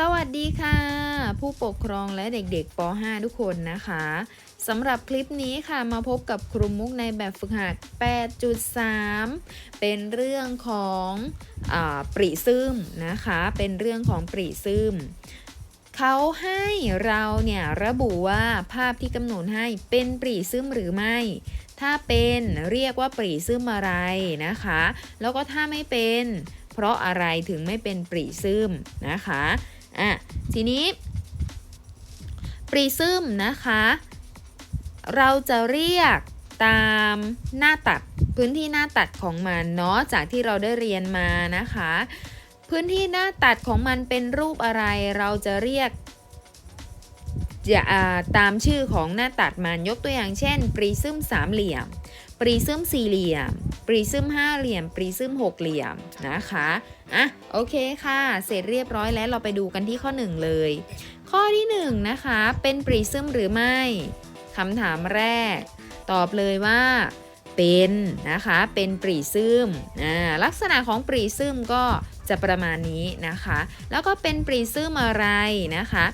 สวัสดีค่ะ ผู้ปกครองและเด็กๆป .5 ทุกคนนะคะสำหรับคลิปนี้ค่ะมาพบกับครูมุกในแบบฝึกหัด 8.3 เป็นเรื่องของอปริซึมนะคะ เป็นเรื่องของปริซึมเขาให้เราเนี่ยระบุว่าภาพที่กำหนดให้เป็นปริซึมหรือไม่ ถ้าเป็นเรียกว่าปริซึมอะไรนะคะ แล้วก็ถ้าไม่เป็น เพราะอะไรถึงไม่เป็นปริซึมนะคะ อะทีนี้ปริซึมนะคะ เราจะเรียกตามหน้าตัดพื้นที่หน้าตัดของมันเนาะจากที่เราได้เรียนมานะคะ พื้นที่หน้าตัดของมันเป็นรูปอะไร เราจะเรียกจะตามชื่อของหน้าตัดมันยกตัวอย่างเช่น ปริซึมสามเหลี่ยม ปริซึมสี่เหลี่ยม ปริซึมห้าเหลี่ยม ปริซึมหกเหลี่ยมนะคะอะโอเคค่ะ เสร็จเรียบร้อยแล้วเราไปดูกันที่ข้อ 1 เลย ข้อที่ 1 นะคะ เป็นปริซึมหรือไม่คำถามแรก ตอบเลยว่าเป็นนะคะ เป็นปริซึมอ่าลักษณะของปริซึมก็จะประมาณนี้นะคะ แล้วก็เป็นปริซึมอะไรนะคะ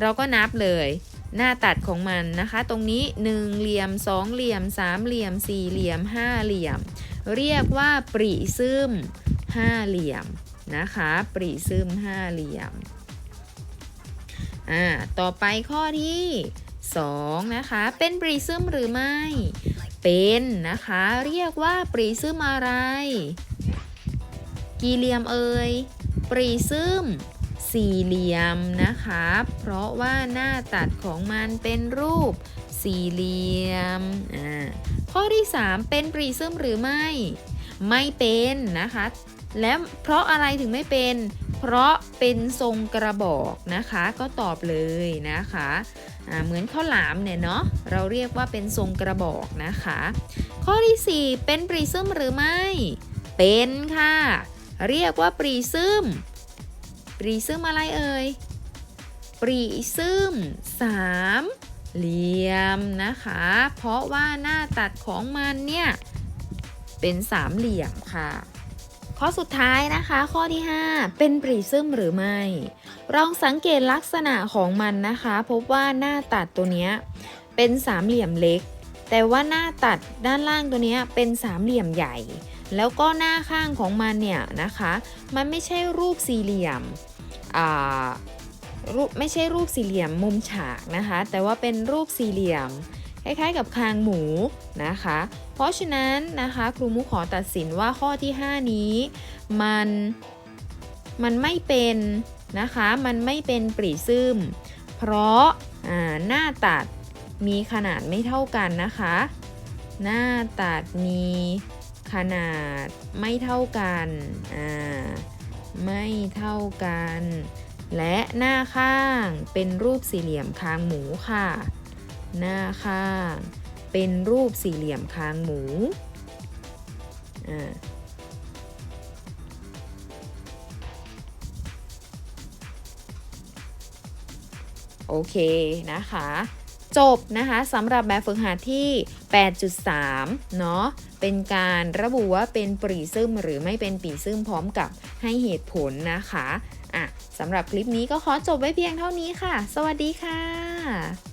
เราก็นับเลย หน้าตัดของมันนะคะ ตรงนี้1เหลี่ยม2เหลี่ยม3เหลี่ยม4เหลี่ยม5เหลี่ยม เรียกว่าปริซึม5เหลี่ยมนะคะ ปริซึม5เหลี่ยมอ่าต่อไปข้อที่2นะคะ เป็นปริซึมหรือไม่ เป็นนะคะ เรียกว่าปริซึมอะไร กี่เหลี่ยมเอ่ย ปริซึม สี่เหลี่ยมนะคะ เพราะว่าหน้าตัดของมันเป็นรูปสี่เหลี่ยม ข้อที่ 3 เป็นปริซึมหรือไม่ ไม่เป็นนะคะ แล้วเพราะอะไรถึงไม่เป็น เพราะเป็นทรงกระบอกนะคะ ก็ตอบเลยนะคะเหมือนข้าวหลามเนี่ยเนาะ เราเรียกว่าเป็นทรงกระบอกนะคะ ข้อที่ 4 เป็นปริซึมหรือไม่ เป็นค่ะ เรียกว่าปริซึม ปริซึมอะไรเอ่ยปริซึมสามเหลี่ยมนะคะ เพราะว่าหน้าตัดของมันเนี่ย เป็นสามเหลี่ยมค่ะ ข้อสุดท้ายนะคะ ข้อที่ 5 เป็นปริซึมหรือไม่ลองสังเกตลักษณะของมันนะคะ พบว่าหน้าตัดตัวเนี้ยเป็นสามเหลี่ยมเล็ก แต่ว่าหน้าตัดด้านล่างตัวเนี้ยเป็นสามเหลี่ยมใหญ่ แล้วก็หน้าข้างของมันเนี่ยนะคะ มันไม่ใช่รูปสี่เหลี่ยม รูปไม่ใช่รูปสี่เหลี่ยมมุมฉากนะคะ แต่ว่าเป็นรูปสี่เหลี่ยมคล้ายๆกับคางหมูนะคะ เพราะฉะนั้นนะคะครูมุขขอตัดสินว่าข้อที่ 5 นี้มันมันไม่เป็นนะคะมันไม่เป็นปริซึมเพราะหน้าตัดมีขนาดไม่เท่ากันนะคะ หน้าตัดมีขนาดไม่เท่ากันอ่า ไม่เท่ากัน และหน้าข้างเป็นรูปสี่เหลี่ยมคางหมูค่ะ หน้าข้างเป็นรูปสี่เหลี่ยมคางหมูอ่าโอเคนะคะ จบนะคะสำหรับแบบฝึกหัดที่ 8.3 เนาะ เป็นการระบุว่าเป็นปรีซึมหรือไม่เป็นปริซึมพร้อมกับให้เหตุผลนะคะ อะสำหรับคลิปนี้ก็ขอจบไว้เพียงเท่านี้ค่ะ สวัสดีค่ะ